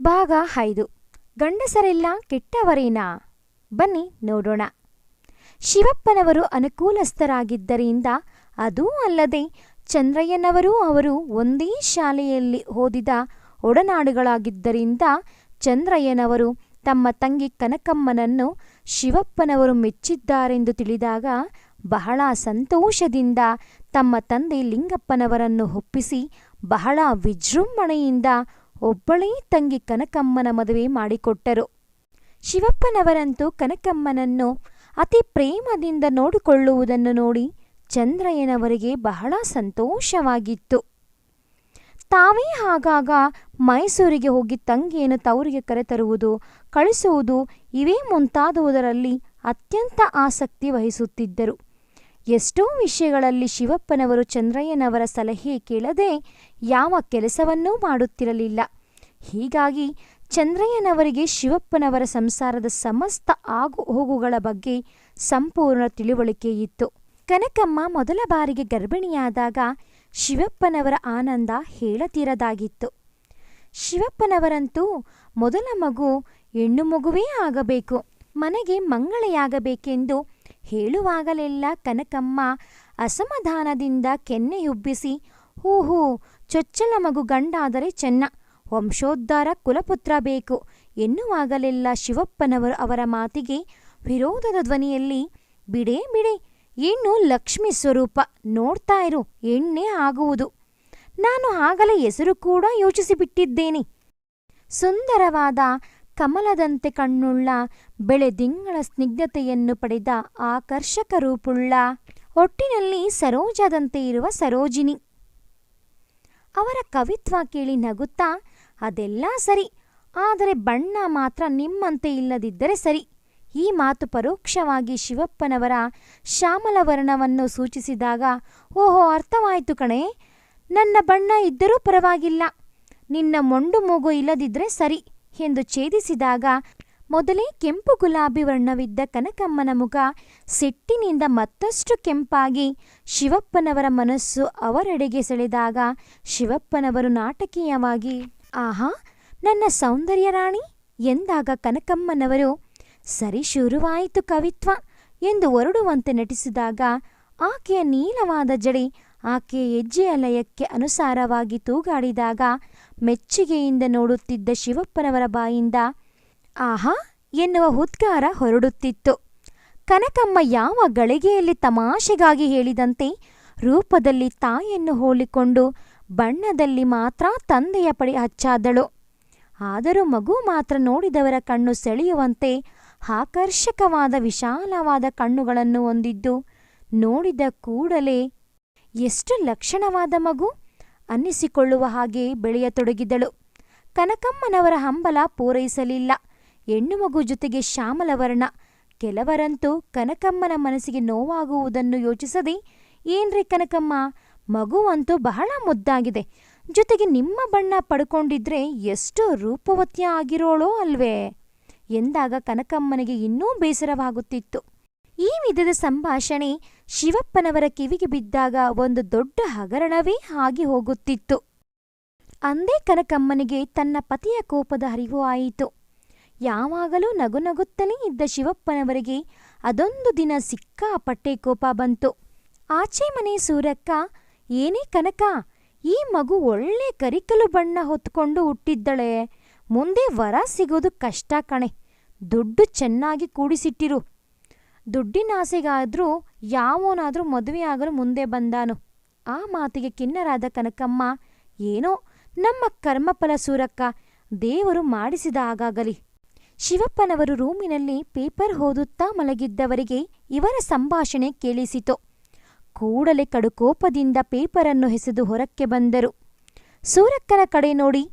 ಭಾಗ ಐದು. ಗಂಡಸರೆಲ್ಲ ಕೆಟ್ಟವರೇನಾ? ಬನ್ನಿ ನೋಡೋಣ. ಶಿವಪ್ಪನವರು ಅನುಕೂಲಸ್ಥರಾಗಿದ್ದರಿಂದ ಅದೂ ಅಲ್ಲದೆ ಚಂದ್ರಯ್ಯನವರೂ ಅವರು ಒಂದೇ ಶಾಲೆಯಲ್ಲಿ ಓದಿದ ಒಡನಾಡುಗಳಾಗಿದ್ದರಿಂದ ಚಂದ್ರಯ್ಯನವರು ತಮ್ಮ ತಂಗಿ ಕನಕಮ್ಮನನ್ನು ಶಿವಪ್ಪನವರು ಮೆಚ್ಚಿದ್ದಾರೆಂದು ತಿಳಿದಾಗ ಬಹಳ ಸಂತೋಷದಿಂದ ತಮ್ಮ ತಂದೆ ಲಿಂಗಪ್ಪನವರನ್ನು ಒಪ್ಪಿಸಿ ಬಹಳ ವಿಜೃಂಭಣೆಯಿಂದ ಒಬ್ಬಳೇ ತಂಗಿ ಕನಕಮ್ಮನ ಮದುವೆ ಮಾಡಿಕೊಟ್ಟರು. ಶಿವಪ್ಪನವರಂತೂ ಕನಕಮ್ಮನನ್ನು ಅತಿ ಪ್ರೇಮದಿಂದ ನೋಡಿಕೊಳ್ಳುವುದನ್ನು ನೋಡಿ ಚಂದ್ರಯ್ಯನವರಿಗೆ ಬಹಳ ಸಂತೋಷವಾಗಿತ್ತು. ತಾವೇ ಆಗಾಗ ಮೈಸೂರಿಗೆ ಹೋಗಿ ತಂಗಿಯನ್ನು ತವರಿಗೆ ಕರೆತರುವುದು, ಕಳಿಸುವುದು ಇವೇ ಮುಂತಾದುವುದರಲ್ಲಿ ಅತ್ಯಂತ ಆಸಕ್ತಿ ವಹಿಸುತ್ತಿದ್ದರು. ಎಷ್ಟೋ ವಿಷಯಗಳಲ್ಲಿ ಶಿವಪ್ಪನವರು ಚಂದ್ರಯ್ಯನವರ ಸಲಹೆ ಕೇಳದೆ ಯಾವ ಕೆಲಸವನ್ನೂ ಮಾಡುತ್ತಿರಲಿಲ್ಲ. ಹೀಗಾಗಿ ಚಂದ್ರಯ್ಯನವರಿಗೆ ಶಿವಪ್ಪನವರ ಸಂಸಾರದ ಸಮಸ್ತ ಆಗು ಹೋಗುಗಳ ಬಗ್ಗೆ ಸಂಪೂರ್ಣ ತಿಳುವಳಿಕೆ ಇತ್ತು. ಕನಕಮ್ಮ ಮೊದಲ ಬಾರಿಗೆ ಗರ್ಭಿಣಿಯಾದಾಗ ಶಿವಪ್ಪನವರ ಆನಂದ ಹೇಳತೀರದಾಗಿತ್ತು. ಶಿವಪ್ಪನವರಂತೂ ಮೊದಲ ಮಗು ಹೆಣ್ಣು ಮಗುವೇ ಆಗಬೇಕು, ಮನೆಗೆ ಮಂಗಳೆಯಾಗಬೇಕೆಂದು ಹೇಳುವಾಗಲೆಲ್ಲ ಕನಕಮ್ಮ ಅಸಮಾಧಾನದಿಂದ ಕೆನ್ನೆಯುಬ್ಬಿಸಿ ಹೂ ಹೂ, ಚೊಚ್ಚಲ ಮಗು ಗಂಡಾದರೆ ಚೆನ್ನ, ವಂಶೋದ್ಧಾರ ಕುಲಪುತ್ರ ಬೇಕು ಎನ್ನುವಾಗಲೆಲ್ಲ ಶಿವಪ್ಪನವರು ಅವರ ಮಾತಿಗೆ ವಿರೋಧದ ಧ್ವನಿಯಲ್ಲಿ, ಬಿಡೇ ಬಿಡೆ ಹೆಣ್ಣು ಲಕ್ಷ್ಮಿ ಸ್ವರೂಪ ನೋಡ್ತಾ ಇರು, ಎಣ್ಣೆ ಆಗುವುದು. ನಾನು ಆಗಲೇ ಹೆಸರು ಕೂಡ ಯೋಚಿಸಿಬಿಟ್ಟಿದ್ದೇನೆ. ಸುಂದರವಾದ ಕಮಲದಂತೆ ಕಣ್ಣುಳ್ಳ ಬೆಳೆದಿಂಗಳ ಸ್ನಿಗ್ಧತೆಯನ್ನು ಪಡೆದ ಆಕರ್ಷಕ ರೂಪುಳ್ಳ ಒಟ್ಟಿನಲ್ಲಿ ಸರೋಜದಂತೆ ಇರುವ ಸರೋಜಿನಿ. ಅವರ ಕವಿತ್ವ ಕೇಳಿ ನಗುತ್ತಾ, ಅದೆಲ್ಲ ಸರಿ, ಆದರೆ ಬಣ್ಣ ಮಾತ್ರ ನಿಮ್ಮಂತೆ ಇಲ್ಲದಿದ್ದರೆ ಸರಿ. ಈ ಮಾತು ಪರೋಕ್ಷವಾಗಿ ಶಿವಪ್ಪನವರ ಶ್ಯಾಮಲವರ್ಣವನ್ನು ಸೂಚಿಸಿದಾಗ, ಓಹೋ, ಅರ್ಥವಾಯಿತು ಕಣೆ, ನನ್ನ ಬಣ್ಣ ಇದ್ದರೂ ಪರವಾಗಿಲ್ಲ. ನಿನ್ನ ಮೊಂಡು ಮೂಗು ಇಲ್ಲದಿದ್ದರೆ ಸರಿ. ಎಂದು ಛೇದಿಸಿದಾಗ ಮೊದಲೇ ಕೆಂಪು ಗುಲಾಬಿ ವರ್ಣವಿದ್ದ ಕನಕಮ್ಮನ ಮುಖ ಸಿಟ್ಟಿನಿಂದ ಮತ್ತಷ್ಟು ಕೆಂಪಾಗಿ ಶಿವಪ್ಪನವರ ಮನಸ್ಸು ಅವರೆಡೆಗೆ ಸೆಳೆದಾಗ ಶಿವಪ್ಪನವರು ನಾಟಕೀಯವಾಗಿ, ಆಹಾ, ನನ್ನ ಸೌಂದರ್ಯ ರಾಣಿ! ಎಂದಾಗ ಕನಕಮ್ಮನವರು, ಸರಿ ಶುರುವಾಯಿತು ಕವಿತ್ವ ಎಂದು ಹೊರಡುವಂತೆ ನಟಿಸಿದಾಗ ಆಕೆಯ ನೀಲವಾದ ಜಡೆ ಆಕೆಯ ಹೆಜ್ಜೆಯ ಲಯಕ್ಕೆ ಅನುಸಾರವಾಗಿ ತೂಗಾಡಿದಾಗ ಮೆಚ್ಚುಗೆಯಿಂದ ನೋಡುತ್ತಿದ್ದ ಶಿವಪ್ಪನವರ ಬಾಯಿಂದ, ಆಹಾ! ಎನ್ನುವ ಉದ್ಗಾರ ಹೊರಡುತ್ತಿತ್ತು. ಕನಕಮ್ಮ ಯಾವ ಗಳಿಗೆಯಲ್ಲಿ ತಮಾಷೆಗಾಗಿ ಹೇಳಿದಂತೆ ರೂಪದಲ್ಲಿ ತಾಯಿಯನ್ನು ಹೋಲಿಕೊಂಡು ಬಣ್ಣದಲ್ಲಿ ಮಾತ್ರ ತಂದೆಯ ಪಡಿ ಹಚ್ಚಾದಳು. ಆದರೂ ಮಗು ಮಾತ್ರ ನೋಡಿದವರ ಕಣ್ಣು ಸೆಳೆಯುವಂತೆ ಆಕರ್ಷಕವಾದ ವಿಶಾಲವಾದ ಕಣ್ಣುಗಳನ್ನು ಹೊಂದಿದ್ದು ನೋಡಿದ ಕೂಡಲೇ ಎಷ್ಟು ಲಕ್ಷಣವಾದ ಮಗು? ಅನ್ನಿಸಿಕೊಳ್ಳುವ ಹಾಗೆ ಬೆಳೆಯತೊಡಗಿದಳು. ಕನಕಮ್ಮನವರ ಹಂಬಲ ಪೂರೈಸಲಿಲ್ಲ. ಹೆಣ್ಣು ಮಗು ಜೊತೆಗೆ ಶ್ಯಾಮಲವರ್ಣ. ಕೆಲವರಂತೂ ಕನಕಮ್ಮನ ಮನಸ್ಸಿಗೆ ನೋವಾಗುವುದನ್ನು ಯೋಚಿಸದೆ, ಏನ್ರಿ ಕನಕಮ್ಮ, ಮಗುವಂತೂ ಬಹಳ ಮುದ್ದಾಗಿದೆ. ಜೊತೆಗೆ ನಿಮ್ಮ ಬಣ್ಣ ಪಡ್ಕೊಂಡಿದ್ರೆ ಎಷ್ಟು ರೂಪವತ್ಯ ಆಗಿರೋಳೋ ಅಲ್ವೇ? ಎಂದಾಗ ಕನಕಮ್ಮನಿಗೆ ಇನ್ನೂ ಬೇಸರವಾಗುತ್ತಿತ್ತು. ಈ ವಿಧದ ಸಂಭಾಷಣೆ ಶಿವಪ್ಪನವರ ಕಿವಿಗೆ ಬಿದ್ದಾಗ ಒಂದು ದೊಡ್ಡ ಹಗರಣವೇ ಆಗಿ ಹೋಗುತ್ತಿತ್ತು. ಅಂದೇ ಕನಕಮ್ಮನಿಗೆ ತನ್ನ ಪತಿಯ ಕೋಪದ ಹರಿವು ಆಯಿತು. ಯಾವಾಗಲೂ ನಗುನಗುತ್ತಲೇ ಇದ್ದ ಶಿವಪ್ಪನವರಿಗೆ ಅದೊಂದು ದಿನ ಸಿಕ್ಕಾಪಟ್ಟೆ ಕೋಪ ಬಂತು. ಆಚೆ ಮನೆ ಸೂರಕ್ಕ, ಏನೇ ಕನಕ, ಈ ಮಗು ಒಳ್ಳೆ ಕರಿಕಲು ಬಣ್ಣ ಹೊತ್ಕೊಂಡು ಹುಟ್ಟಿದ್ದಳೆ. ಮುಂದೆ ವರ ಸಿಗೋದು ಕಷ್ಟ ಕಣೆ. ದುಡ್ಡು ಚೆನ್ನಾಗಿ ಕೂಡಿಸಿಟ್ಟಿರು. ದುಡ್ಡಿನ ಆಸೆಗಾದ್ರೂ ಯಾವನಾದ್ರೂ ಮದುವೆಯಾಗಲು ಮುಂದೆ ಬಂದಾನು. ಆ ಮಾತಿಗೆ ಕಿನ್ನರಾದ ಕನಕಮ್ಮ, ಏನೋ ನಮ್ಮ ಕರ್ಮಫಲ ಸೂರಕ್ಕ, ದೇವರು ಮಾಡಿಸಿದ ಆಗಾಗಲಿ ಶಿವಪ್ಪನವರು ರೂಮಿನಲ್ಲಿ ಪೇಪರ್ ಓದುತ್ತಾ ಮಲಗಿದ್ದವರಿಗೆ ಇವರ ಸಂಭಾಷಣೆ ಕೇಳಿಸಿತು. ಕೂಡಲೇ ಕಡುಕೋಪದಿಂದ ಪೇಪರನ್ನು ಹೆಸೆದು ಹೊರಕ್ಕೆ ಬಂದರು. ಸೂರಕ್ಕನ ಕಡೆ ನೋಡಿ,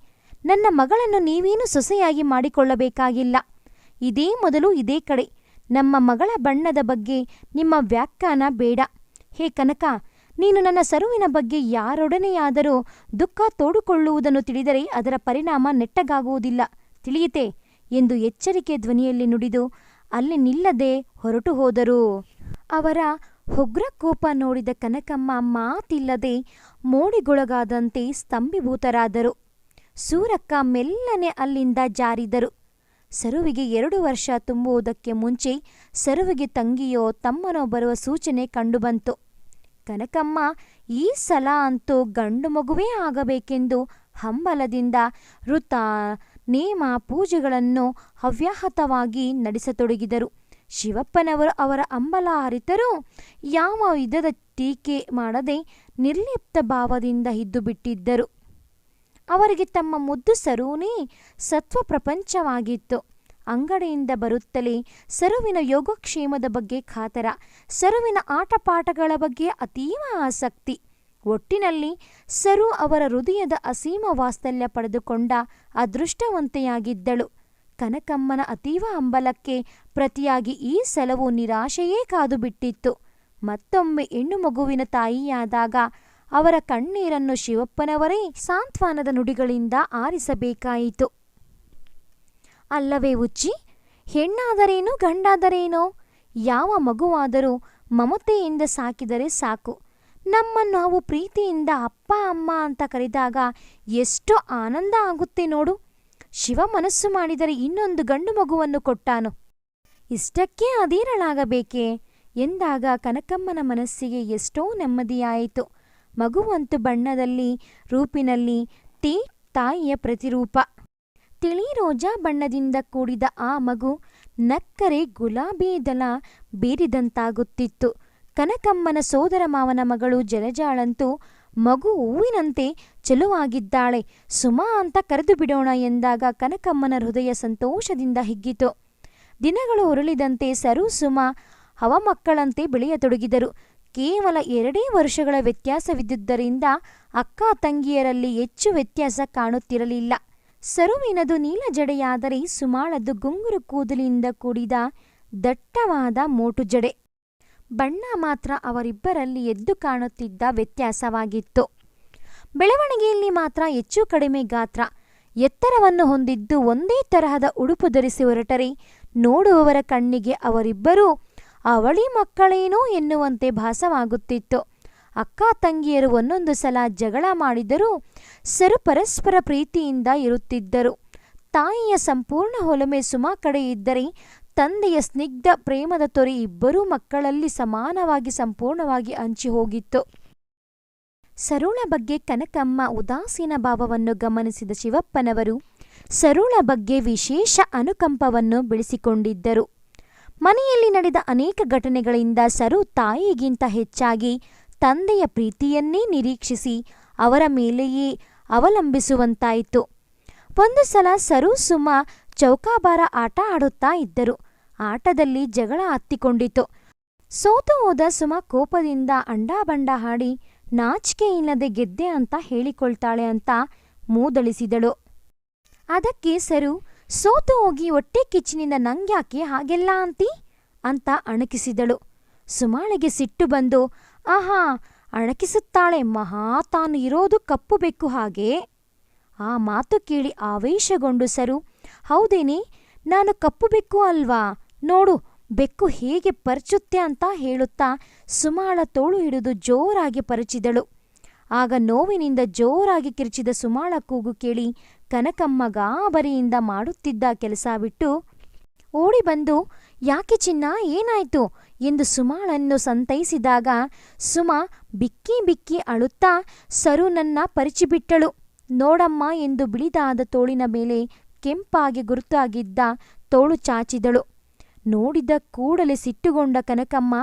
ನನ್ನ ಮಗಳನ್ನು ನೀವೇನು ಸೊಸೆಯಾಗಿ ಮಾಡಿಕೊಳ್ಳಬೇಕಾಗಿಲ್ಲ. ಇದೇ ಮೊದಲು ಇದೇ ಕಡೆ. ನಮ್ಮ ಮಗಳ ಬಣ್ಣದ ಬಗ್ಗೆ ನಿಮ್ಮ ವ್ಯಾಖ್ಯಾನ ಬೇಡ. ಹೇ ಕನಕ, ನೀನು ನನ್ನ ಸರುವಿನ ಬಗ್ಗೆ ಯಾರೊಡನೆಯಾದರೂ ದುಃಖ ತೋಡುಕೊಳ್ಳುವುದನ್ನು ತಿಳಿದರೆ ಅದರ ಪರಿಣಾಮ ನೆಟ್ಟಗಾಗುವುದಿಲ್ಲ. ತಿಳಿಯಿತೆ ಎಂದು ಎಚ್ಚರಿಕೆ ಧ್ವನಿಯಲ್ಲಿ ನುಡಿದು ಅಲ್ಲಿ ನಿಲ್ಲದೆ ಹೊರಟು ಹೋದರು. ಅವರ ಉಗ್ರ ಕೋಪ ನೋಡಿದ ಕನಕಮ್ಮ ಮಾತಿಲ್ಲದೆ ಮೋಡಿಗೊಳಗಾದಂತೆ ಸ್ತಂಭಿಭೂತರಾದರು. ಸೂರಕ್ಕ ಮೆಲ್ಲನೆ ಅಲ್ಲಿಂದ ಜಾರಿದರು. ಸರುವಿಗೆ ಎರಡು ವರ್ಷ ತುಂಬುವುದಕ್ಕೆ ಮುಂಚೆ ಸರುವಿಗೆ ತಂಗಿಯೋ ತಮ್ಮನೋ ಬರುವ ಸೂಚನೆ ಕಂಡುಬಂತು. ಕನಕಮ್ಮ, ಈ ಸಲ ಅಂತೂ ಗಂಡು ಮಗುವೇ ಆಗಬೇಕೆಂದು ಹಂಬಲದಿಂದ ವೃತ ನೇಮ ಪೂಜೆಗಳನ್ನು ಹವ್ಯಾಹತವಾಗಿ ನಡೆಸತೊಡಗಿದರು. ಶಿವಪ್ಪನವರು ಅವರ ಅಂಬಲ ಅರಿತರೂ ಯಾವ ವಿಧದ ಟೀಕೆ ಮಾಡದೆ ನಿರ್ಲಿಪ್ತ ಭಾವದಿಂದ ಇದ್ದು ಬಿಟ್ಟಿದ್ದರು. ಅವರಿಗೆ ತಮ್ಮ ಮುದ್ದು ಸರೂನೇ ಸತ್ವ ಪ್ರಪಂಚವಾಗಿತ್ತು ಅಂಗಡಿಯಿಂದ ಬರುತ್ತಲೇ ಸರುವಿನ ಯೋಗಕ್ಷೇಮದ ಬಗ್ಗೆ ಖಾತರ, ಸರುವಿನ ಆಟಪಾಠಗಳ ಬಗ್ಗೆ ಅತೀವ ಆಸಕ್ತಿ. ಒಟ್ಟಿನಲ್ಲಿ ಸರು ಅವರ ಹೃದಯದ ಅಸೀಮ ವಾಸ್ತಲ್ಯ ಪಡೆದುಕೊಂಡ ಅದೃಷ್ಟವಂತೆಯಾಗಿದ್ದಳು. ಕನಕಮ್ಮನ ಅತೀವ ಹಂಬಲಕ್ಕೆ ಪ್ರತಿಯಾಗಿ ಈ ಸಲವು ನಿರಾಶೆಯೇ ಕಾದು ಬಿಟ್ಟಿತ್ತು ಮತ್ತೊಮ್ಮೆ ಹೆಣ್ಣು ಮಗುವಿನ ತಾಯಿಯಾದಾಗ ಅವರ ಕಣ್ಣೀರನ್ನು ಶಿವಪ್ಪನವರೇ ಸಾಂತ್ವನದ ನುಡಿಗಳಿಂದ ಆರಿಸಬೇಕಾಯಿತು. ಅಲ್ಲವೇ ಉಚ್ಚಿ, ಹೆಣ್ಣಾದರೇನು, ಗಂಡಾದರೇನೋ? ಯಾವ ಮಗುವಾದರೂ ಮಮತೆಯಿಂದ ಸಾಕಿದರೆ ಸಾಕು. ನಮ್ಮನ್ನು ನಾವು ಪ್ರೀತಿಯಿಂದ ಅಪ್ಪ, ಅಮ್ಮ ಅಂತ ಕರೆದಾಗ ಎಷ್ಟು ಆನಂದ ಆಗುತ್ತೆ ನೋಡು. ಶಿವ ಮನಸ್ಸು ಮಾಡಿದರೆ ಇನ್ನೊಂದು ಗಂಡು ಮಗುವನ್ನು ಕೊಟ್ಟಾನು. ಇಷ್ಟಕ್ಕೆ ಅಧೀರಳಾಗಬೇಕೇ? ಎಂದಾಗ ಕನಕಮ್ಮನ ಮನಸ್ಸಿಗೆ ಎಷ್ಟೋ ನೆಮ್ಮದಿಯಾಯಿತು. ಮಗುವಂತು ಬಣ್ಣದಲ್ಲಿ, ರೂಪಿನಲ್ಲಿ ತೇ ತಾಯಿಯ ಪ್ರತಿರೂಪ. ತಿಳಿ ರೋಜಾ ಬಣ್ಣದಿಂದ ಕೂಡಿದ ಆ ಮಗು ನಕ್ಕರೆ ಗುಲಾಬಿ ದಳ ಬೀರಿದಂತಾಗುತ್ತಿತ್ತು. ಕನಕಮ್ಮನ ಸೋದರ ಮಾವನ ಮಗಳು ಜಲಜಾಳಂತೂ ಮಗು ಹೂವಿನಂತೆ ಚೆಲುವಾಗಿದ್ದಾಳೆ. ಸುಮಾ ಅಂತ ಕರೆದು ಬಿಡೋಣ ಎಂದಾಗ ಕನಕಮ್ಮನ ಹೃದಯ ಸಂತೋಷದಿಂದ ಹಿಗ್ಗಿತು. ದಿನಗಳು ಉರುಳಿದಂತೆ ಸರು ಸುಮಾ ಹವಮಕ್ಕಳಂತೆ ಬೆಳೆಯತೊಡಗಿದರು. ಕೇವಲ ಎರಡೇ ವರ್ಷಗಳ ವ್ಯತ್ಯಾಸವಿದ್ದುದರಿಂದ ಅಕ್ಕ ತಂಗಿಯರಲ್ಲಿ ಹೆಚ್ಚು ವ್ಯತ್ಯಾಸ ಕಾಣುತ್ತಿರಲಿಲ್ಲ. ಸರುವಿನದು ನೀಲ ಜಡೆಯಾದರೆ ಸುಮಾಳದ್ದು ಗುಂಗುರು ಕೂದಲಿನಿಂದ ಕೂಡಿದ ದಟ್ಟವಾದ ಮೋಟು ಜಡೆ. ಬಣ್ಣ ಮಾತ್ರ ಅವರಿಬ್ಬರಲ್ಲಿ ಎದ್ದು ಕಾಣುತ್ತಿದ್ದ ವ್ಯತ್ಯಾಸವಾಗಿತ್ತು. ಬೆಳವಣಿಗೆಯಲ್ಲಿ ಮಾತ್ರ ಹೆಚ್ಚು ಕಡಿಮೆ ಗಾತ್ರ. ಎತ್ತರವನ್ನು ಹೊಂದಿದ್ದು ಒಂದೇ ತರಹದ ಉಡುಪು ಧರಿಸಿ ಹೊರಟರೆ. ನೋಡುವವರ ಕಣ್ಣಿಗೆ ಅವರಿಬ್ಬರೂ ಅವಳಿ ಮಕ್ಕಳೇನೋ ಎನ್ನುವಂತೆ ಭಾಸವಾಗುತ್ತಿತ್ತು. ಅಕ್ಕ ತಂಗಿಯರು ಒಂದೊಂದು ಸಲ ಜಗಳ ಮಾಡಿದರೂ ಸರು ಪರಸ್ಪರ ಪ್ರೀತಿಯಿಂದ ಇರುತ್ತಿದ್ದರು. ತಾಯಿಯ ಸಂಪೂರ್ಣ ಹೊಲಮೆ ಸುಮಾ ಕಡೆ ಇದ್ದರೆ ತಂದೆಯ ಸ್ನಿಗ್ಧ ಪ್ರೇಮದ ತೊರೆ ಇಬ್ಬರೂ ಮಕ್ಕಳಲ್ಲಿ ಸಮಾನವಾಗಿ ಸಂಪೂರ್ಣವಾಗಿ ಹಂಚಿ ಹೋಗಿತ್ತು. ಸರುಳ ಬಗ್ಗೆ ಕನಕಮ್ಮ ಉದಾಸೀನ ಭಾವವನ್ನು ಗಮನಿಸಿದ ಶಿವಪ್ಪನವರು ಸರುಳ ಬಗ್ಗೆ ವಿಶೇಷ ಅನುಕಂಪವನ್ನು ಬೆಳೆಸಿಕೊಂಡಿದ್ದರು. ಮನೆಯಲ್ಲಿ ನಡೆದ ಅನೇಕ ಘಟನೆಗಳಿಂದ ಸರು ತಾಯಿಗಿಂತ ಹೆಚ್ಚಾಗಿ ತಂದೆಯ ಪ್ರೀತಿಯನ್ನೇ ನಿರೀಕ್ಷಿಸಿ ಅವರ ಮೇಲೆಯೇ ಅವಲಂಬಿಸುವಂತಾಯಿತು. ಒಂದು ಸಲ ಸರು ಸುಮ ಚೌಕಾಬಾರ ಆಟ ಆಡುತ್ತಾ ಇದ್ದರು. ಆಟದಲ್ಲಿ ಜಗಳ ಹತ್ತಿಕೊಂಡಿತು. ಸೋತು ಹೋದ ಸುಮ ಕೋಪದಿಂದ ಅಂಡಾಬಂಡ ಹಾಡಿ, ನಾಚಿಕೆ ಇಲ್ಲದೆ ಗೆದ್ದೆ ಅಂತ ಹೇಳಿಕೊಳ್ತಾಳೆ ಅಂತ ಮೂದಳಿಸಿದಳು ಅದಕ್ಕೆ ಸರು ಸೋತು ಹೋಗಿ ಹೊಟ್ಟೆ ಕಿಚ್ಚಿನಿಂದ ನಂಗ್ಯಾಕೆ ಹಾಗೆಲ್ಲ ಅಂತಿ? ಅಂತ ಅಣಕಿಸಿದಳು. ಸುಮಾಳಿಗೆ ಸಿಟ್ಟು ಬಂದು, ಆಹಾ, ಅಣಕಿಸುತ್ತಾಳೆ, ಮಹಾ, ತಾನು ಇರೋದು ಕಪ್ಪು ಬೆಕ್ಕು ಹಾಗೆ? ಆ ಮಾತು ಕೇಳಿ ಆವೇಶಗೊಂಡು, ಸರು, ಹೌದೇನೆ, ನಾನು ಕಪ್ಪು ಬೆಕ್ಕು ಅಲ್ವಾ? ನೋಡು, ಬೆಕ್ಕು ಹೇಗೆ ಪರಚುತ್ತೆ ಅಂತ ಹೇಳುತ್ತಾ ಸುಮಾಳ ತೋಳು ಹಿಡಿದು ಜೋರಾಗಿ ಪರಚಿದಳು. ಆಗ ನೋವಿನಿಂದ ಜೋರಾಗಿ ಕಿರಿಚಿದ ಸುಮಾಳ ಕೂಗು ಕೇಳಿ ಕನಕಮ್ಮ ಗಾಬರಿಯಿಂದ ಮಾಡುತ್ತಿದ್ದ ಕೆಲಸ ಬಿಟ್ಟು ಓಡಿ ಬಂದು, ಯಾಕೆ ಚಿನ್ನ, ಏನಾಯ್ತು? ಎಂದು ಸುಮಾಳನ್ನು ಸಂತೈಸಿದಾಗ ಸುಮ ಬಿಕ್ಕಿ ಬಿಕ್ಕಿ ಅಳುತ್ತಾ, ಸರು ನನ್ನ ಪರಿಚಿಬಿಟ್ಟಳು ನೋಡಮ್ಮ ಎಂದು ಬಿಳಿದಾದ ತೋಳಿನ ಮೇಲೆ ಕೆಂಪಾಗಿ ಗುರುತಾಗಿದ್ದ ತೋಳು ಚಾಚಿದಳು. ನೋಡಿದ ಕೂಡಲೇ ಸಿಟ್ಟುಗೊಂಡ ಕನಕಮ್ಮ,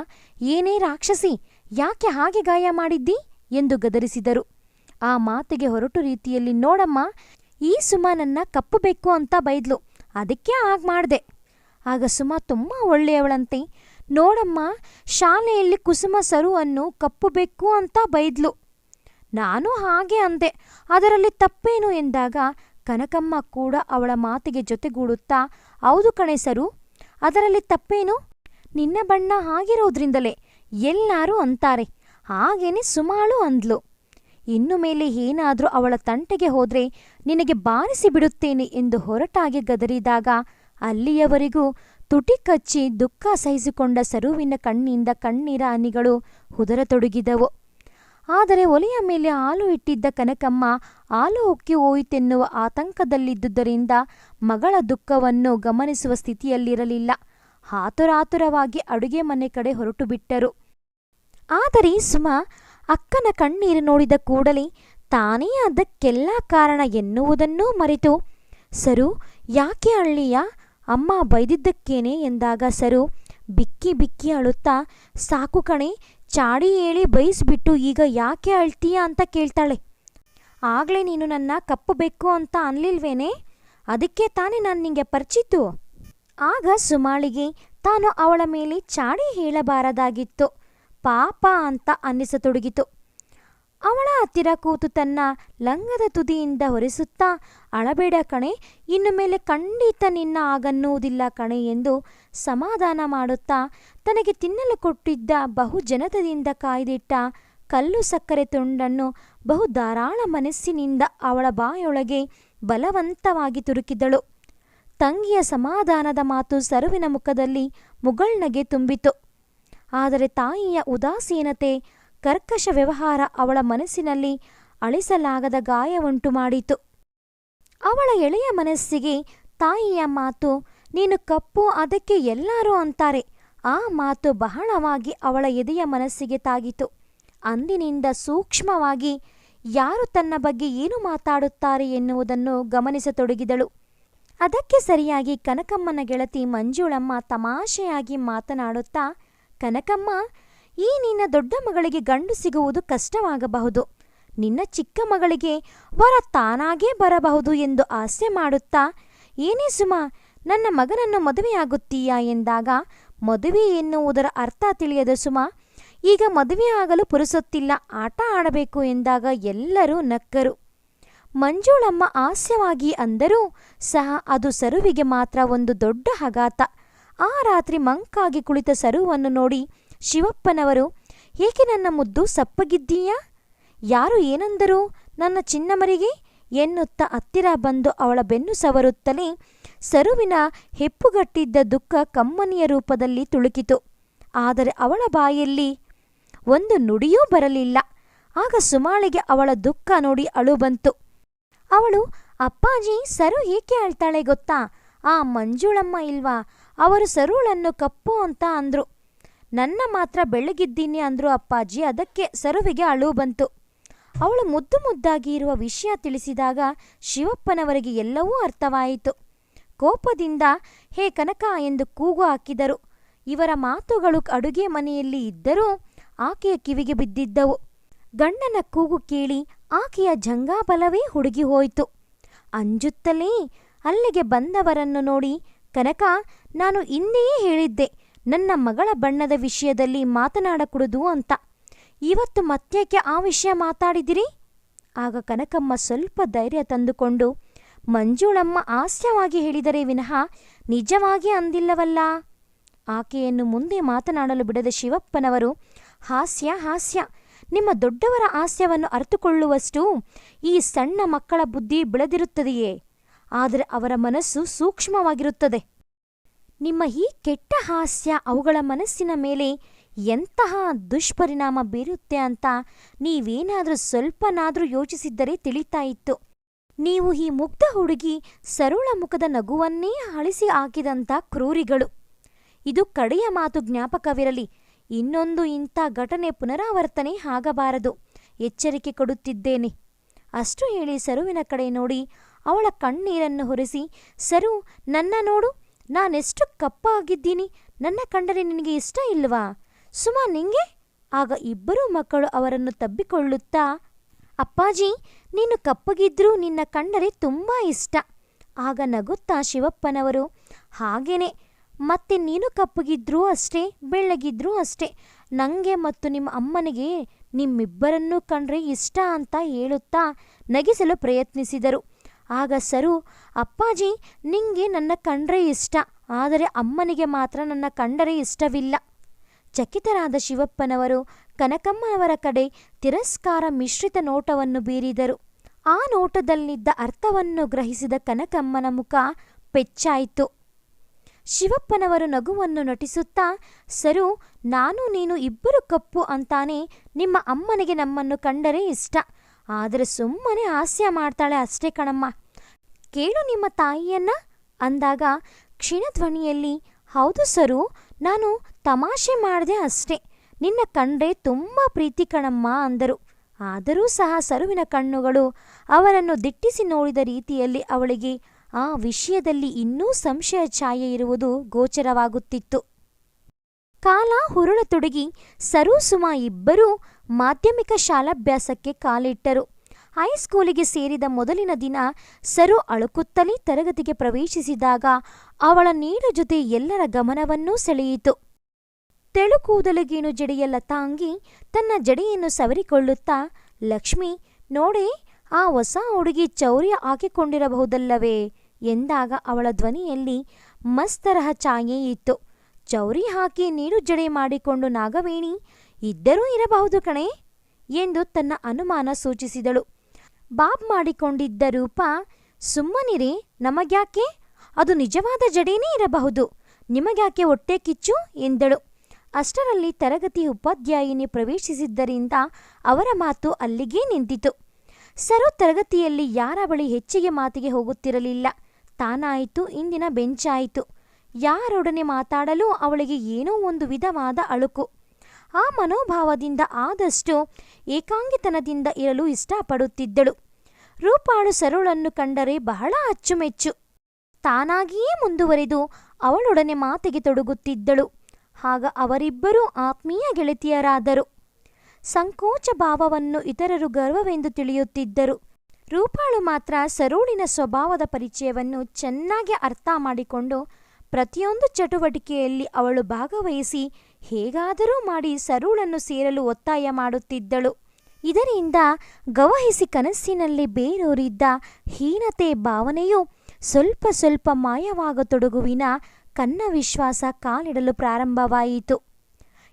ಏನೇ ರಾಕ್ಷಸಿ, ಯಾಕೆ ಹಾಗೆ ಗಾಯ ಮಾಡಿದ್ದಿ? ಎಂದು ಗದರಿಸಿದರು. ಆ ಮಾತಿಗೆ ಹೊರಟು ರೀತಿಯಲ್ಲಿ, ನೋಡಮ್ಮ ಈ ಸುಮ ನನ್ನ ಕಪ್ಪು ಅಂತ ಬೈದ್ಲು. ಅದಕ್ಕೆ ಆಗ ಮಾಡಿದೆ. ಆಗ ಸುಮ ತುಂಬ ಒಳ್ಳೆಯವಳಂತೆ. ನೋಡಮ್ಮ, ಶಾಲೆಯಲ್ಲಿ ಕುಸುಮ ಸರುವನ್ನು ಕಪ್ಪು ಬೆಕ್ಕು ಅಂತ ಬೈದ್ಲು. ನಾನು ಹಾಗೆ ಅಂದೆ. ಅದರಲ್ಲಿ ತಪ್ಪೇನು ಎಂದಾಗ ಕನಕಮ್ಮ ಕೂಡ ಅವಳ ಮಾತಿಗೆ ಜೊತೆಗೂಡುತ್ತಾ, ಹೌದು ಕಣೆ ಸರು, ಅದರಲ್ಲಿ ತಪ್ಪೇನು? ನಿನ್ನ ಬಣ್ಣ ಹಾಗಿರೋದ್ರಿಂದಲೇ. ಎಲ್ಲರೂ ಅಂತಾರೆ. ಹಾಗೇನೆ ಸುಮಾಳು ಅಂದ್ಲು. ಇನ್ನು ಮೇಲೆ ಏನಾದರೂ ಅವಳ ತಂಟೆಗೆ ಹೋದ್ರೆ ನಿನಗೆ ಬಾರಿಸಿ ಬಿಡುತ್ತೇನೆ ಎಂದು ಹೊರಟಾಗಿ ಗದರಿದಾಗ ಅಲ್ಲಿಯವರೆಗೂ ತುಟಿ ಕಚ್ಚಿ ದುಃಖ ಸಹಿಸಿಕೊಂಡ ಸರುವಿನ ಕಣ್ಣಿಂದ ಕಣ್ಣೀರ ಹನಿಗಳು ಹುದರತೊಡಗಿದವು ಆದರೆ ಒಲೆಯ ಮೇಲೆ ಹಾಲು ಇಟ್ಟಿದ್ದ ಕನಕಮ್ಮ ಹಾಲು ಉಕ್ಕಿ ಹೋಯಿತೆನ್ನುವ ಆತಂಕದಲ್ಲಿದ್ದುದರಿಂದ ಮಗಳ ದುಃಖವನ್ನು ಗಮನಿಸುವ ಸ್ಥಿತಿಯಲ್ಲಿರಲಿಲ್ಲ. ಆತುರಾತುರವಾಗಿ ಅಡುಗೆ ಮನೆ ಕಡೆ ಹೊರಟು ಬಿಟ್ಟರು ಆದರೆ ಸುಮ ಅಕ್ಕನ ಕಣ್ಣೀರು ನೋಡಿದ ಕೂಡಲೇ ತಾನೇ ಅದಕ್ಕೆಲ್ಲ ಕಾರಣ ಎನ್ನುವುದನ್ನೂ ಮರೆತು, ಸರು, ಯಾಕೆ ಅಳ್ಳಿಯ? ಅಮ್ಮ ಬೈದಿದ್ದಕ್ಕೇನೆ? ಎಂದಾಗ ಸರು ಬಿಕ್ಕಿ ಬಿಕ್ಕಿ ಅಳುತ್ತಾ, ಸಾಕು ಕಣೆ, ಚಾಡಿ ಹೇಳಿ ಬೈಸ್ಬಿಟ್ಟು ಈಗ ಯಾಕೆ ಅಳ್ತೀಯ ಅಂತ ಕೇಳ್ತಾಳೆ. ಆಗ್ಲೇ ನೀನು ನನ್ನ ಕಪ್ಪಬೇಕು ಅಂತ ಅನ್ಲಿಲ್ವೇನೆ? ಅದಕ್ಕೆ ತಾನೇ ನಾನು ನಿಂಗೆ ಪರಿಚಿತು ಆಗ ಸುಮಾಳಿಗೆ ತಾನು ಅವಳ ಮೇಲೆ ಚಾಡಿ ಹೇಳಬಾರದಾಗಿತ್ತು. ಪಾಪ ಅಂತ ಅನ್ನಿಸತೊಡಗಿತು. ಅವಳ ಹತ್ತಿರ ಕೂತು ತನ್ನ ಲಂಗದ ತುದಿಯಿಂದ ಹೊರಿಸುತ್ತಾ ಅಳಬೇಡ ಕಣೆ, ಇನ್ನು ಮೇಲೆ ಖಂಡಿತ ನಿನ್ನ ಆಗನ್ನುವುದಿಲ್ಲ ಕಣೆ ಎಂದು ಸಮಾಧಾನ ಮಾಡುತ್ತಾ, ತನಗೆ ತಿನ್ನಲು ಕೊಟ್ಟಿದ್ದ ಬಹು ಜನತದಿಂದ ಕಾಯ್ದಿಟ್ಟ ಕಲ್ಲು ಸಕ್ಕರೆ ತುಂಡನ್ನು ಬಹು ಧಾರಾಳ ಮನಸ್ಸಿನಿಂದ ಅವಳ ಬಾಯೊಳಗೆ ಬಲವಂತವಾಗಿ ತುರುಕಿದಳು. ತಂಗಿಯ ಸಮಾಧಾನದ ಮಾತು ಸರುವಿನ ಮುಖದಲ್ಲಿ ಮುಗಳ್ನಗೆ ತುಂಬಿತು. ಆದರೆ ತಾಯಿಯ ಉದಾಸೀನತೆ, ಕರ್ಕಶ ವ್ಯವಹಾರ ಅವಳ ಮನಸ್ಸಿನಲ್ಲಿ ಅಳಿಸಲಾಗದ ಗಾಯವುಂಟು ಮಾಡಿತು. ಅವಳ ಎಳೆಯ ಮನಸ್ಸಿಗೆ ತಾಯಿಯ ಮಾತು, ನೀನು ಕಪ್ಪು, ಅದಕ್ಕೆ ಎಲ್ಲರೂ ಅಂತಾರೆ. ಆ ಮಾತು ಬಹಳವಾಗಿ ಅವಳ ಎದೆಯ ಮನಸ್ಸಿಗೆ ತಾಗಿತು. ಅಂದಿನಿಂದ ಸೂಕ್ಷ್ಮವಾಗಿ ಯಾರು ತನ್ನ ಬಗ್ಗೆ ಏನು ಮಾತಾಡುತ್ತಾರೆ ಎನ್ನುವುದನ್ನು ಗಮನಿಸತೊಡಗಿದಳು. ಅದಕ್ಕೆ ಸರಿಯಾಗಿ ಕನಕಮ್ಮನ ಗೆಳತಿ ಮಂಜುಳಮ್ಮ ತಮಾಷೆಯಾಗಿ ಮಾತನಾಡುತ್ತಾ ಕನಕಮ್ಮ, ಈ ನಿನ್ನ ದೊಡ್ಡ ಮಗಳಿಗೆ ಗಂಡು ಸಿಗುವುದು ಕಷ್ಟವಾಗಬಹುದು. ನಿನ್ನ ಚಿಕ್ಕ ಮಗಳಿಗೆ ವರ ತಾನಾಗೇ ಬರಬಹುದು ಎಂದು ಆಸೆ ಮಾಡುತ್ತಾ, ಏನೇ ಸುಮ, ನನ್ನ ಮಗನನ್ನು ಮದುವೆಯಾಗುತ್ತೀಯಾ ಎಂದಾಗ ಮದುವೆ ಎನ್ನುವುದರ ಅರ್ಥ ತಿಳಿಯದ ಸುಮ, ಈಗ ಮದುವೆಯಾಗಲು ಪುರುಸೊತ್ತಿಲ್ಲ, ಆಟ ಆಡಬೇಕು ಎಂದಾಗ ಎಲ್ಲರೂ ನಕ್ಕರು. ಮಂಜುಳಮ್ಮ ಹಾಸ್ಯವಾಗಿ ಅಂದರೂ ಸಹ ಅದು ಸರುವಿಗೆ ಮಾತ್ರ ಒಂದು ದೊಡ್ಡ ಹಗಾತ ಆ ರಾತ್ರಿ ಮಂಕಾಗಿ ಕುಳಿತ ಸರುವನ್ನು ನೋಡಿ ಶಿವಪ್ಪನವರು ಏಕೆ ನನ್ನ ಮುದ್ದು ಸಪ್ಪಗಿದ್ದೀಯಾ? ಯಾರು ಏನಂದರು ನನ್ನ ಚಿನ್ನಮರಿಗೆ? ಎನ್ನುತ್ತಾ ಹತ್ತಿರ ಬಂದು ಅವಳ ಬೆನ್ನು ಸವರುತ್ತಲೇ ಸರುವಿನ ಹೆಪ್ಪುಗಟ್ಟಿದ್ದ ದುಃಖ ಕಮ್ಮನಿಯ ರೂಪದಲ್ಲಿ ತುಳುಕಿತು. ಆದರೆ ಅವಳ ಬಾಯಲ್ಲಿ ಒಂದು ನುಡಿಯೂ ಬರಲಿಲ್ಲ. ಆಗ ಸುಮಾಳಿಗೆ ಅವಳ ದುಃಖ ನೋಡಿ ಅಳು ಬಂತು. ಅವಳು, ಅಪ್ಪಾಜಿ, ಸರು ಏಕೆ ಅಳ್ತಾಳೆ ಗೊತ್ತಾ? ಆ ಮಂಜುಳಮ್ಮ ಇಲ್ವಾ? ಅವರು ಸರುಳನ್ನು ಕಪ್ಪು ಅಂತ ಅಂದ್ರು. ನನ್ನ ಮಾತ್ರ ಬೆಳಗಿದ್ದೀನಿ ಅಂದ್ರು ಅಪ್ಪಾಜಿ, ಅದಕ್ಕೆ ಸರುವಿಗೆ ಅಳು ಬಂತು. ಅವಳು ಮುದ್ದು ಮುದ್ದಾಗಿ ಇರುವ ವಿಷಯ ತಿಳಿಸಿದಾಗ ಶಿವಪ್ಪನವರಿಗೆ ಎಲ್ಲವೂ ಅರ್ಥವಾಯಿತು. ಕೋಪದಿಂದ, ಹೇ ಕನಕ ಎಂದು ಕೂಗು ಹಾಕಿದರು. ಇವರ ಮಾತುಗಳು ಅಡುಗೆ ಮನೆಯಲ್ಲಿ ಇದ್ದರೂ ಆಕೆಯ ಕಿವಿಗೆ ಬಿದ್ದಿದ್ದವು. ಗಂಡನ ಕೂಗು ಕೇಳಿ ಆಕೆಯ ಜಂಗಾಬಲವೇ ಹುಡುಗಿ ಹೋಯಿತು. ಅಂಜುತ್ತಲೇ ಅಲ್ಲಿಗೆ ಬಂದವರನ್ನು ನೋಡಿ ಕನಕ, ನಾನು ಇನ್ನೇ ಹೇಳಿದ್ದೆ, ನನ್ನ ಮಗಳ ಬಣ್ಣದ ವಿಷಯದಲ್ಲಿ ಮಾತನಾಡಕೂಡದು ಅಂತ. ಇವತ್ತು ಮತ್ತೇಕೆ ಆ ವಿಷಯ ಮಾತಾಡಿದಿರಿ? ಆಗ ಕನಕಮ್ಮ ಸ್ವಲ್ಪ ಧೈರ್ಯ ತಂದುಕೊಂಡು, ಮಂಜುಳಮ್ಮ ಹಾಸ್ಯವಾಗಿ ಹೇಳಿದರೆ ವಿನಃ ನಿಜವಾಗಿ ಅಂದಿಲ್ಲವಲ್ಲ? ಆಕೆಯನ್ನು ಮುಂದೆ ಮಾತನಾಡಲು ಬಿಡದ ಶಿವಪ್ಪನವರು, ಹಾಸ್ಯ ಹಾಸ್ಯ, ನಿಮ್ಮ ದೊಡ್ಡವರ ಹಾಸ್ಯವನ್ನು ಅರ್ಥಕೊಳ್ಳುವಷ್ಟು ಈ ಸಣ್ಣ ಮಕ್ಕಳ ಬುದ್ಧಿ ಬೆಳೆದಿರುತ್ತದೆಯೇ? ಆದರೆ ಅವರ ಮನಸ್ಸು ಸೂಕ್ಷ್ಮವಾಗಿರುತ್ತದೆ. ನಿಮ್ಮ ಈ ಕೆಟ್ಟ ಹಾಸ್ಯ ಅವುಗಳ ಮನಸ್ಸಿನ ಮೇಲೆ ಎಂತಹ ದುಷ್ಪರಿಣಾಮ ಬೀರುತ್ತೆ ಅಂತ ನೀವೇನಾದರೂ ಸ್ವಲ್ಪನಾದರೂ ಯೋಚಿಸಿದ್ದರೆ ತಿಳಿತಾ ಇತ್ತು. ನೀವು ಈ ಮುಗ್ಧ ಹುಡುಗಿ ಸರಳ ಮುಖದ ನಗುವನ್ನೇ ಅಳಿಸಿ ಹಾಕಿದಂಥ ಕ್ರೂರಿಗಳು. ಇದು ಕಡೆಯ ಮಾತು ಜ್ಞಾಪಕವಿರಲಿ. ಇನ್ನೊಂದು ಇಂಥ ಘಟನೆ ಪುನರಾವರ್ತನೆ ಆಗಬಾರದು. ಎಚ್ಚರಿಕೆ ಕೊಡುತ್ತಿದ್ದೇನೆ. ಅಷ್ಟು ಹೇಳಿ ಸರುವಿನ ಕಡೆ ನೋಡಿ ಅವಳ ಕಣ್ಣೀರನ್ನು ಹೊರಿಸಿ, ಸರು, ನನ್ನ ನೋಡು, ನಾನೆಷ್ಟು ಕಪ್ಪಾಗಿದ್ದೀನಿ, ನನ್ನ ಕಂಡರೆ ನಿನಗೆ ಇಷ್ಟ ಇಲ್ವಾ? ಸುಮಾ, ನಿಂಗೆ? ಆಗ ಇಬ್ಬರೂ ಮಕ್ಕಳು ಅವರನ್ನು ತಬ್ಬಿಕೊಳ್ಳುತ್ತಾ, ಅಪ್ಪಾಜಿ, ನೀನು ಕಪ್ಪಗಿದ್ರೂ ನಿನ್ನ ಕಂಡರೆ ತುಂಬ ಇಷ್ಟ. ಆಗ ನಗುತ್ತಾ ಶಿವಪ್ಪನವರು, ಹಾಗೇನೆ, ಮತ್ತೆ ನೀನು ಕಪ್ಪಗಿದ್ರೂ ಅಷ್ಟೇ, ಬೆಳ್ಳಗಿದ್ರೂ ಅಷ್ಟೇ, ನಂಗೆ ಮತ್ತು ನಿಮ್ಮ ಅಮ್ಮನಿಗೆ ನಿಮ್ಮಿಬ್ಬರನ್ನೂ ಕಂಡ್ರೆ ಇಷ್ಟ ಅಂತ ಹೇಳುತ್ತಾ ನಗಿಸಲು ಪ್ರಯತ್ನಿಸಿದರು. ಆಗ ಸರು, ಅಪ್ಪಾಜಿ, ನಿಂಗೆ ನನ್ನ ಕಂಡ್ರೆ ಇಷ್ಟ, ಆದರೆ ಅಮ್ಮನಿಗೆ ಮಾತ್ರ ನನ್ನ ಕಂಡರೆ ಇಷ್ಟವಿಲ್ಲ. ಚಕಿತರಾದ ಶಿವಪ್ಪನವರು ಕನಕಮ್ಮನವರ ಕಡೆ ತಿರಸ್ಕಾರ ಮಿಶ್ರಿತ ನೋಟವನ್ನು ಬೀರಿದರು. ಆ ನೋಟದಲ್ಲಿದ್ದ ಅರ್ಥವನ್ನು ಗ್ರಹಿಸಿದ ಕನಕಮ್ಮನ ಮುಖ ಪೆಚ್ಚಾಯಿತು. ಶಿವಪ್ಪನವರು ನಗುವನ್ನು ನಟಿಸುತ್ತಾ, ಸರು, ನಾನು, ನೀನು ಇಬ್ಬರು ಕಪ್ಪು ಅಂತಾನೆ, ನಿಮ್ಮ ಅಮ್ಮನಿಗೆ ನಮ್ಮನ್ನು ಕಂಡರೆ ಇಷ್ಟ ಆದರೆ ಸುಮ್ಮನೆ ಹಾಸ್ಯ ಮಾಡ್ತಾಳೆ ಅಷ್ಟೇ ಕಣಮ್ಮ. ಕೇಳು ನಿಮ್ಮ ತಾಯಿಯನ್ನ? ಅಂದಾಗ ಕ್ಷೀಣಧ್ವನಿಯಲ್ಲಿ ಹೌದು ಸರು, ನಾನು ತಮಾಷೆ ಮಾಡಿದೆ ಅಷ್ಟೇ. ನಿನ್ನ ಕಂಡ್ರೆ ತುಂಬ ಪ್ರೀತಿ ಕಣಮ್ಮ ಅಂದರು. ಆದರೂ ಸಹ ಸರುವಿನ ಕಣ್ಣುಗಳು ಅವರನ್ನು ದಿಟ್ಟಿಸಿ ನೋಡಿದ ರೀತಿಯಲ್ಲಿ ಅವಳಿಗೆ ಆ ವಿಷಯದಲ್ಲಿ ಇನ್ನೂ ಸಂಶಯ ಛಾಯೆ ಇರುವುದು ಗೋಚರವಾಗುತ್ತಿತ್ತು. ಕಾಲ ಹುರುಳತೊಡಗಿ ಸರು ಸುಮ ಇಬ್ಬರೂ ಮಾಧ್ಯಮಿಕ ಶಾಲಾಭ್ಯಾಸಕ್ಕೆ ಕಾಲಿಟ್ಟರು. ಹೈಸ್ಕೂಲಿಗೆ ಸೇರಿದ ಮೊದಲಿನ ದಿನ ಸರು ಅಳುಕುತ್ತಲೇ ತರಗತಿಗೆ ಪ್ರವೇಶಿಸಿದಾಗ ಅವಳ ನೀಡ ಜೊತೆ ಎಲ್ಲರ ಗಮನವನ್ನೂ ಸೆಳೆಯಿತು. ತೆಳು ಕೂದಲುಗೇನು ಜಡೆಯ ಲತಾಂಗಿ ತನ್ನ ಜಡೆಯನ್ನು ಸವರಿಕೊಳ್ಳುತ್ತಾ, ಲಕ್ಷ್ಮಿ, ನೋಡೆ, ಆ ಹೊಸ ಹುಡುಗಿ ಚೌರ್ಯ ಹಾಕಿಕೊಂಡಿರಬಹುದಲ್ಲವೇ? ಎಂದಾಗ ಅವಳ ಧ್ವನಿಯಲ್ಲಿ ಮಸ್ತರಹ ಛಾಯೆ ಇತ್ತು. ಚೌರಿ ಹಾಕಿ ನೀರು ಜಡೆ ಮಾಡಿಕೊಂಡು ನಾಗವೇಣಿ ಇದ್ದರೂ ಇರಬಹುದು ಕಣೆ ಎಂದು ತನ್ನ ಅನುಮಾನ ಸೂಚಿಸಿದಳು. ಬಾಬ್ ಮಾಡಿಕೊಂಡಿದ್ದ ರೂಪ, ಸುಮ್ಮನಿರಿ, ನಮಗ್ಯಾಕೆ? ಅದು ನಿಜವಾದ ಜಡೇನೇ ಇರಬಹುದು. ನಿಮಗ್ಯಾಕೆ ಹೊಟ್ಟೆ ಕಿಚ್ಚು? ಎಂದಳು. ಅಷ್ಟರಲ್ಲಿ ತರಗತಿ ಉಪಾಧ್ಯಾಯಿನಿ ಪ್ರವೇಶಿಸಿದ್ದರಿಂದ ಅವರ ಮಾತು ಅಲ್ಲಿಗೇ ನಿಂತಿತು. ಸರು, ತರಗತಿಯಲ್ಲಿ ಯಾರ ಬಳಿ ಹೆಚ್ಚಿಗೆ ಮಾತಿಗೆ ಹೋಗುತ್ತಿರಲಿಲ್ಲ. ತಾನಾಯಿತು, ಇಂದಿನ ಬೆಂಚಾಯಿತು. ಯಾರೊಡನೆ ಮಾತಾಡಲು ಅವಳಿಗೆ ಏನೋ ಒಂದು ವಿಧವಾದ ಅಳುಕು. ಆ ಮನೋಭಾವದಿಂದ ಆದಷ್ಟು ಏಕಾಂಗಿತನದಿಂದ ಇರಲು ಇಷ್ಟಪಡುತ್ತಿದ್ದಳು. ರೂಪಾಳು ಸರುಳನ್ನು ಕಂಡರೆ ಬಹಳ ಅಚ್ಚುಮೆಚ್ಚು. ತಾನಾಗಿಯೇ ಮುಂದುವರೆದು ಅವಳೊಡನೆ ಮಾತಿಗೆ ತೊಡಗುತ್ತಿದ್ದಳು. ಆಗ ಅವರಿಬ್ಬರೂ ಆತ್ಮೀಯ ಗೆಳತಿಯರಾದರು. ಸಂಕೋಚ ಭಾವವನ್ನು ಇತರರು ಗರ್ವವೆಂದು ತಿಳಿಯುತ್ತಿದ್ದರು. ರೂಪಾಳು ಮಾತ್ರ ಸರೂಳಿನ ಸ್ವಭಾವದ ಪರಿಚಯವನ್ನು ಚೆನ್ನಾಗಿ ಅರ್ಥ ಮಾಡಿಕೊಂಡು ಪ್ರತಿಯೊಂದು ಚಟುವಟಿಕೆಯಲ್ಲಿ ಅವಳು ಭಾಗವಹಿಸಿ ಹೇಗಾದರೂ ಮಾಡಿ ಸರೂಳನ್ನು ಸೇರಲು ಒತ್ತಾಯ ಮಾಡುತ್ತಿದ್ದಳು. ಇದರಿಂದ ಗವಹಿಸಿ ಕನಸಿನಲ್ಲಿ ಬೇರೂರಿದ್ದ ಹೀನತೆ ಭಾವನೆಯು ಸ್ವಲ್ಪ ಸ್ವಲ್ಪ ಮಾಯವಾಗತೊಡಗುವಿನ ಕನ್ನ ವಿಶ್ವಾಸ ಕಾಲಿಡಲು ಪ್ರಾರಂಭವಾಯಿತು.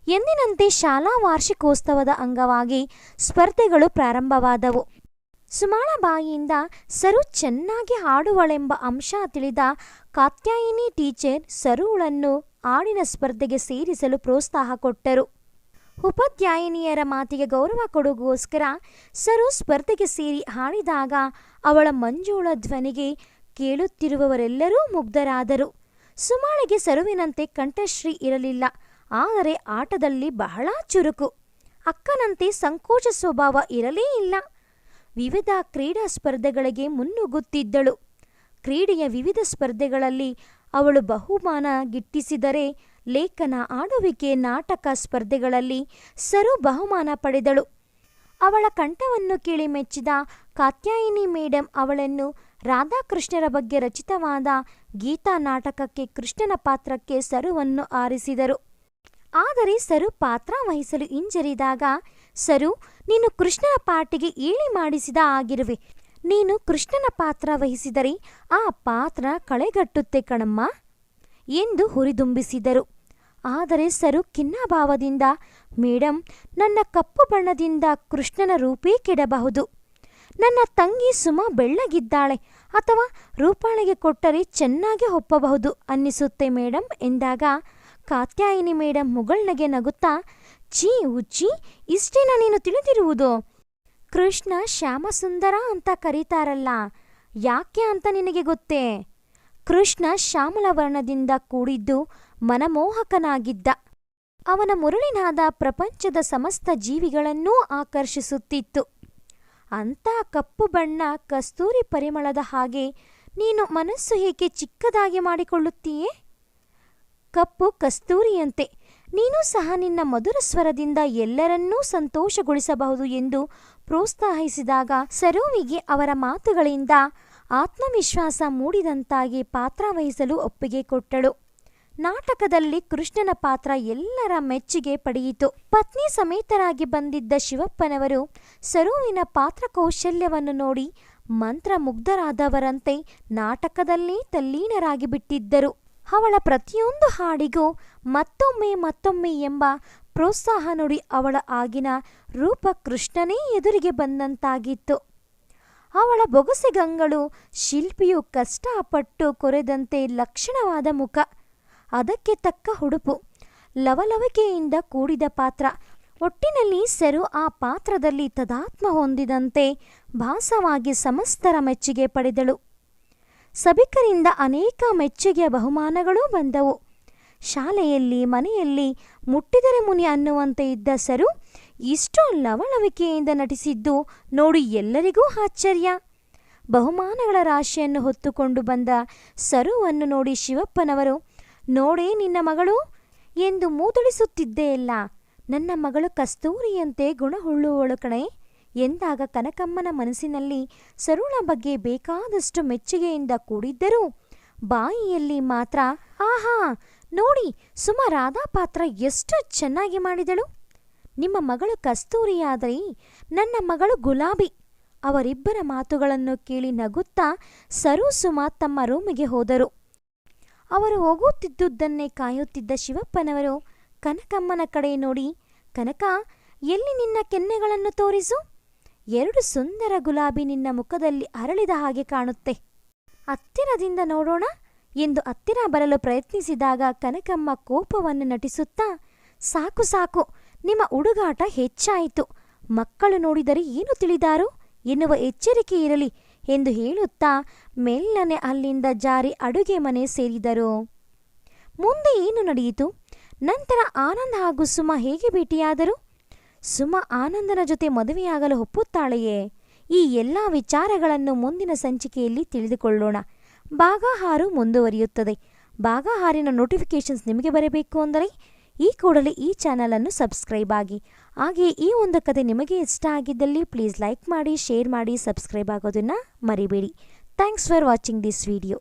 ಎಂದಿನಂತೆ ಶಾಲಾ ವಾರ್ಷಿಕೋತ್ಸವದ ಅಂಗವಾಗಿ ಸ್ಪರ್ಧೆಗಳು ಪ್ರಾರಂಭವಾದವು. ಸುಮಾಳ ಬಾಯಿಯಿಂದ ಸರು ಚೆನ್ನಾಗಿ ಹಾಡುವಳೆಂಬ ಅಂಶ ತಿಳಿದ ಕಾತ್ಯಾಯಿನಿ ಟೀಚರ್ ಸರುಳನ್ನು ಹಾಡಿನ ಸ್ಪರ್ಧೆಗೆ ಸೇರಿಸಲು ಪ್ರೋತ್ಸಾಹ ಕೊಟ್ಟರು. ಉಪಾಧ್ಯಾಯಿನಿಯರ ಮಾತಿಗೆ ಗೌರವ ಕೊಡುಗೋಸ್ಕರ ಸರು ಸ್ಪರ್ಧೆಗೆ ಸೇರಿ ಹಾಡಿದಾಗ ಅವಳ ಮಂಜುಳ ಧ್ವನಿಗೆ ಕೇಳುತ್ತಿರುವವರೆಲ್ಲರೂ ಮುಗ್ಧರಾದರು. ಸುಮಾಳಿಗೆ ಸರುವಿನಂತೆ ಕಂಠಶ್ರೀ ಇರಲಿಲ್ಲ, ಆದರೆ ಆಟದಲ್ಲಿ ಬಹಳ ಚುರುಕು. ಅಕ್ಕನಂತೆ ಸಂಕೋಚ ಸ್ವಭಾವ ಇರಲೇ ಇಲ್ಲ. ವಿವಿಧ ಕ್ರೀಡಾ ಸ್ಪರ್ಧೆಗಳಿಗೆ ಮುನ್ನುಗ್ಗುತ್ತಿದ್ದಳು. ಕ್ರೀಡೆಯ ವಿವಿಧ ಸ್ಪರ್ಧೆಗಳಲ್ಲಿ ಅವಳು ಬಹುಮಾನ ಗಿಟ್ಟಿಸಿದರೆ ಲೇಖನ ಆಡುವಿಕೆ ನಾಟಕ ಸ್ಪರ್ಧೆಗಳಲ್ಲಿ ಸರು ಬಹುಮಾನ ಪಡೆದಳು. ಅವಳ ಕಂಠವನ್ನು ಕೇಳಿ ಮೆಚ್ಚಿದ ಕಾತ್ಯಾಯಿನಿ ಮೇಡಂ ಅವಳನ್ನು ರಾಧಾಕೃಷ್ಣರ ಬಗ್ಗೆ ರಚಿತವಾದ ಗೀತಾ ನಾಟಕಕ್ಕೆ ಕೃಷ್ಣನ ಪಾತ್ರಕ್ಕೆ ಸರುವನ್ನು ಆರಿಸಿದರು. ಆದರೆ ಸರು ಪಾತ್ರ ವಹಿಸಲು ಹಿಂಜರಿದಾಗ, ಸರು, ನೀನು ಕೃಷ್ಣನ ಪಾಟಿಗೆ ಏಳಿ ಮಾಡಿಸಿದ ಆಗಿರುವೆ ನೀನು ಕೃಷ್ಣನ ಪಾತ್ರ ವಹಿಸಿದರೆ ಆ ಪಾತ್ರ ಕಳೆಗಟ್ಟುತ್ತೆ ಕಣಮ್ಮ ಎಂದು ಹುರಿದುಂಬಿಸಿದರು. ಆದರೆ ಸರು ಖಿನ್ನಭಾವದಿಂದ ಮೇಡಂ, ನನ್ನ ಕಪ್ಪು ಬಣ್ಣದಿಂದ ಕೃಷ್ಣನ ರೂಪೇ ಕೆಡಬಹುದು. ನನ್ನ ತಂಗಿ ಸುಮ ಬೆಳ್ಳಗಿದ್ದಾಳೆ, ಅಥವಾ ರೂಪಾಳಿಗೆ ಕೊಟ್ಟರೆ ಚೆನ್ನಾಗಿ ಒಪ್ಪಬಹುದು ಅನ್ನಿಸುತ್ತೆ ಮೇಡಂ ಎಂದಾಗ, ಕಾತ್ಯಾಯಿನಿ ಮೇಡಂ, ಮುಗಳ್ನಗೆ ನಗುತ್ತಾ, ಛೀ, ಉಚ್ಚಿ, ಇಷ್ಟೇನ ನೀನು ತಿಳಿದಿರುವುದು? ಕೃಷ್ಣ ಶ್ಯಾಮಸುಂದರ ಅಂತ ಕರೀತಾರಲ್ಲ. ಯಾಕೆ ಅಂತ ನಿನಗೆ ಗೊತ್ತೇ? ಕೃಷ್ಣ ಶ್ಯಾಮಲ ವರ್ಣದಿಂದ ಕೂಡಿದ್ದು ಮನಮೋಹಕನಾಗಿದ್ದ. ಅವನ ಮುರುಳಿನಾದ ಪ್ರಪಂಚದ ಸಮಸ್ತ ಜೀವಿಗಳನ್ನೂ ಆಕರ್ಷಿಸುತ್ತಿತ್ತು. ಅಂಥ ಕಪ್ಪು ಬಣ್ಣ ಕಸ್ತೂರಿ ಪರಿಮಳದ ಹಾಗೆ ನೀನು ಮನಸ್ಸು ಹೇಗೆ ಚಿಕ್ಕದಾಗಿ ಮಾಡಿಕೊಳ್ಳುತ್ತೀಯೇ? ಕಪ್ಪು ಕಸ್ತೂರಿಯಂತೆ, ನೀನು ಸಹ ನಿನ್ನ ಮಧುರ ಸ್ವರದಿಂದ ಎಲ್ಲರನ್ನೂ ಸಂತೋಷಗೊಳಿಸಬಹುದು ಎಂದು ಪ್ರೋತ್ಸಾಹಿಸಿದಾಗ ಸರೋವಿಗೆ ಅವರ ಮಾತುಗಳಿಂದ ಆತ್ಮವಿಶ್ವಾಸ ಮೂಡಿದಂತಾಗಿ ಪಾತ್ರ ವಹಿಸಲು ಒಪ್ಪಿಗೆ ಕೊಟ್ಟಳು. ನಾಟಕದಲ್ಲಿ ಕೃಷ್ಣನ ಪಾತ್ರ ಎಲ್ಲರ ಮೆಚ್ಚುಗೆ ಪಡೆಯಿತು. ಪತ್ನಿ ಸಮೇತರಾಗಿ ಬಂದಿದ್ದ ಶಿವಪ್ಪನವರು ಸರುವಿನ ಪಾತ್ರ ಕೌಶಲ್ಯವನ್ನು ನೋಡಿ ಮಂತ್ರಮುಗ್ಧರಾದವರಂತೆ ನಾಟಕದಲ್ಲೇ ತಲ್ಲೀನರಾಗಿ ಬಿಟ್ಟಿದ್ದರು. ಅವಳ ಪ್ರತಿಯೊಂದು ಹಾಡಿಗೂ ಮತ್ತೊಮ್ಮೆ ಮತ್ತೊಮ್ಮೆ ಎಂಬ ಪ್ರೋತ್ಸಾಹ ನುಡಿ ಅವಳ ಆಗಿನ ರೂಪ ಕೃಷ್ಣನೇ ಎದುರಿಗೆ ಬಂದಂತಾಗಿತ್ತು. ಅವಳ ಬೊಗಸೆಗಂಗಳು ಶಿಲ್ಪಿಯು ಕಷ್ಟಪಟ್ಟು ಕೊರೆದಂತೆ ಲಕ್ಷಣವಾದ ಮುಖ. ಅದಕ್ಕೆ ತಕ್ಕ ಹುಡುಪು. ಲವಲವಿಕೆಯಿಂದ ಕೂಡಿದ ಪಾತ್ರ. ಒಟ್ಟಿನಲ್ಲಿ ಸೆರು ಆ ಪಾತ್ರದಲ್ಲಿ ತದಾತ್ಮ ಹೊಂದಿದಂತೆ ಭಾಸವಾಗಿ ಸಮಸ್ತರ ಮೆಚ್ಚುಗೆ ಪಡೆದಳು. ಸಭಿಕರಿಂದ ಅನೇಕ ಮೆಚ್ಚುಗೆಯ ಬಹುಮಾನಗಳೂ ಬಂದವು. ಶಾಲೆಯಲ್ಲಿ, ಮನೆಯಲ್ಲಿ ಮುಟ್ಟಿದರೆ ಮುನಿ ಅನ್ನುವಂತೆ ಇದ್ದ ಸರು ಇಷ್ಟು ಲವಳವಿಕೆಯಿಂದ ನಟಿಸಿದ್ದು ನೋಡಿ ಎಲ್ಲರಿಗೂ ಆಶ್ಚರ್ಯ. ಬಹುಮಾನಗಳ ರಾಶಿಯನ್ನು ಹೊತ್ತುಕೊಂಡು ಬಂದ ಸರುವನ್ನು ನೋಡಿ ಶಿವಪ್ಪನವರು, ನೋಡೇ ನಿನ್ನ ಮಗಳು ಎಂದು ಮೂದಳಿಸುತ್ತಿದ್ದೆಯಲ್ಲ ನನ್ನ ಮಗಳು ಕಸ್ತೂರಿಯಂತೆ ಗುಣಹುಳ್ಳುವಳು ಕಣೆ ಎಂದಾಗ ಕನಕಮ್ಮನ ಮನಸ್ಸಿನಲ್ಲಿ ಸರುಳ ಬಗ್ಗೆ ಬೇಕಾದಷ್ಟು ಮೆಚ್ಚುಗೆಯಿಂದ ಕೂಡಿದ್ದರೂ ಬಾಯಿಯಲ್ಲಿ ಮಾತ್ರ, ಆಹಾ ನೋಡಿ, ಸುಮ ರಾಧಾ ಪಾತ್ರ ಎಷ್ಟು ಚೆನ್ನಾಗಿ ಮಾಡಿದಳು. ನಿಮ್ಮ ಮಗಳು ಕಸ್ತೂರಿಯಾದರೆ, ನನ್ನ ಮಗಳು ಗುಲಾಬಿ. ಅವರಿಬ್ಬರ ಮಾತುಗಳನ್ನು ಕೇಳಿ ನಗುತ್ತಾ ಸರು ಸುಮ ತಮ್ಮ ರೂಮಿಗೆ ಹೋದರು. ಅವರು ಹೋಗುತ್ತಿದ್ದುದನ್ನೇ ಕಾಯುತ್ತಿದ್ದ ಶಿವಪ್ಪನವರು ಕನಕಮ್ಮನ ಕಡೆ ನೋಡಿ, ಕನಕ, ಎಲ್ಲಿ ನಿನ್ನ ಕೆನ್ನೆಗಳನ್ನು ತೋರಿಸು? ಎರಡು ಸುಂದರ ಗುಲಾಬಿ ನಿನ್ನ ಮುಖದಲ್ಲಿ ಅರಳಿದ ಹಾಗೆ ಕಾಣುತ್ತೆ. ಹತ್ತಿರದಿಂದ ನೋಡೋಣ. ಎಂದು ಹತ್ತಿರ ಬರಲು ಪ್ರಯತ್ನಿಸಿದಾಗ ಕನಕಮ್ಮ ಕೋಪವನ್ನು ನಟಿಸುತ್ತಾ, ಸಾಕು ಸಾಕು, ನಿಮ್ಮ ಹುಡುಗಾಟ ಹೆಚ್ಚಾಯಿತು. ಮಕ್ಕಳು ನೋಡಿದರೆ ಏನು ತಿಳಿದಾರು? ಎನ್ನುವ ಎಚ್ಚರಿಕೆ ಇರಲಿ ಎಂದು ಹೇಳುತ್ತಾ ಮೆಲ್ಲನೆ ಅಲ್ಲಿಂದ ಜಾರಿ ಅಡುಗೆ ಮನೆ ಸೇರಿದರು. ಮುಂದೆ ಏನು ನಡೆಯಿತು? ನಂತರ ಆನಂದ ಹಾಗೂ ಸುಮ ಹೇಗೆ ಭೇಟಿಯಾದರು? ಸುಮ ಆನಂದನ ಜೊತೆ ಮದುವೆಯಾಗಲು ಒಪ್ಪುತ್ತಾಳೆಯೇ? ಈ ಎಲ್ಲ ವಿಚಾರಗಳನ್ನು ಮುಂದಿನ ಸಂಚಿಕೆಯಲ್ಲಿ ತಿಳಿದುಕೊಳ್ಳೋಣ. ಭಾಗ ಆರು ಮುಂದುವರಿಯುತ್ತದೆ. ಭಾಗ ಆರಿನ ನೋಟಿಫಿಕೇಷನ್ಸ್ ನಿಮಗೆ ಬರಬೇಕು ಅಂದರೆ ಈ ಕೂಡಲೇ ಈ ಚಾನಲನ್ನು ಸಬ್ಸ್ಕ್ರೈಬ್ ಆಗಿ. ಹಾಗೆಯೇ ಈ ಒಂದು ಕತೆ ನಿಮಗೆ ಇಷ್ಟ ಆಗಿದ್ದಲ್ಲಿ ಪ್ಲೀಸ್ ಲೈಕ್ ಮಾಡಿ ಶೇರ್ ಮಾಡಿ ಸಬ್ಸ್ಕ್ರೈಬ್ ಆಗೋದನ್ನು ಮರಿಬೇಡಿ. Thanks for watching this video